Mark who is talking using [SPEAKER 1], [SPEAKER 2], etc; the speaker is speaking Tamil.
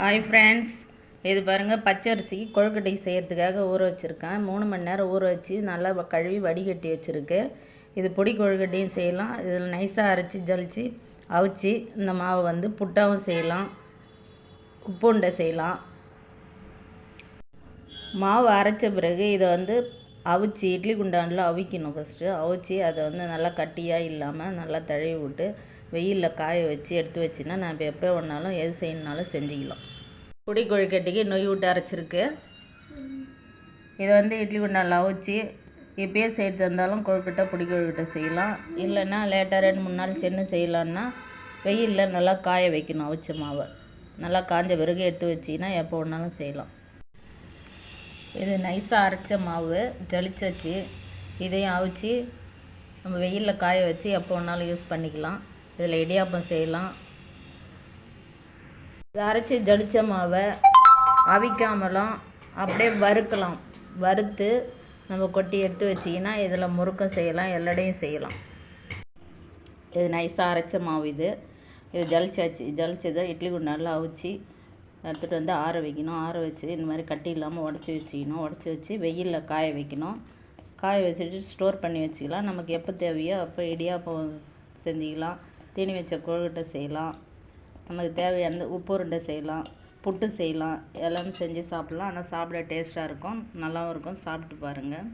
[SPEAKER 1] ஹாய் ஃப்ரெண்ட்ஸ் இது பாருங்கள் பச்சரிசி கொழுக்கட்டை செய்கிறதுக்காக ஊற வச்சுருக்கேன். மூணு மணி நேரம் ஊற வச்சு நல்லா கழுவி வடிகட்டி வச்சுருக்கு. இது பொடி கொழுக்கட்டையும் செய்யலாம். இதில் நைஸாக அரைச்சி ஜலிச்சு அவிச்சு இந்த மாவை வந்து புட்டாவும் செய்யலாம். உப்புண்டை செய்யலாம். மாவு அரைச்ச பிறகு இதை வந்து அவிச்சு இட்லி குண்டானில் அவிக்கணும் ஃபஸ்ட்டு அவிச்சு அதை வந்து நல்லா கட்டியாக இல்லாமல் நல்லா தழுவி விட்டு வெயிலில் காய வச்சு எடுத்து வச்சின்னா நம்ம எப்போ வேணாலும் எது செய்யணுனாலும் செஞ்சுக்கலாம். பொடி கொழுக்கட்டைக்கு நொய் விட்டு அரைச்சிருக்கு. இதை வந்து இட்லி குண்டால் அவிச்சு எப்பயே செய்கிறது இருந்தாலும் கொழுக்கட்டை பொடி கொழுக்கட்டை செய்யலாம். இல்லைன்னா லேட்டாக ரெண்டு மூணு நாள் சென்று செய்யலான்னா வெயிலில் நல்லா காய வைக்கணும் அவிச்ச மாவை. நல்லா காஞ்ச பிறகு எடுத்து வச்சிங்கன்னா எப்போ வேணாலும் செய்யலாம். இது நைஸாக அரைச்ச மாவு ஜலிச்சாச்சு இதையும் அவிச்சு நம்ம வெயிலில் காய வச்சு எப்போ வேணாலும் யூஸ் பண்ணிக்கலாம். இதில் இடியாப்பம் செய்யலாம். இது அரைச்சி ஜலிச்ச மாவை அவிக்காமலும் அப்படியே வறுக்கலாம். வறுத்து நம்ம கொட்டி எடுத்து வச்சிங்கன்னா இதில் முறுக்கம் செய்யலாம் எல்லடையும் செய்யலாம். இது நைஸாக அரைச்ச மாவு இது. இது ஜலிச்சாச்சு. ஜலிச்சதை இட்லி குண்டானில் அவிச்சு எடுத்துகிட்டு வந்து ஆற வைக்கணும். ஆற வச்சு இந்த மாதிரி கட்டி இல்லாமல் உடச்சி வச்சுக்கணும். உடச்சி வச்சு வெயிலில் காய வைக்கணும். காய வச்சுட்டு ஸ்டோர் பண்ணி வச்சுக்கலாம். நமக்கு எப்போ தேவையோ அப்போ இடியாப்பம் செஞ்சுக்கலாம். தீனி வச்ச கொழுக்கட்டை செய்யலாம். நமக்கு தேவையான உப்பு உருண்டை செய்யலாம் புட்டு செய்யலாம் எல்லாமே செஞ்சு சாப்பிட்லாம். ஆனால் சாப்பிட டேஸ்ட்டாக இருக்கும் நல்லாவும் இருக்கும். சாப்பிட்டு பாருங்கள்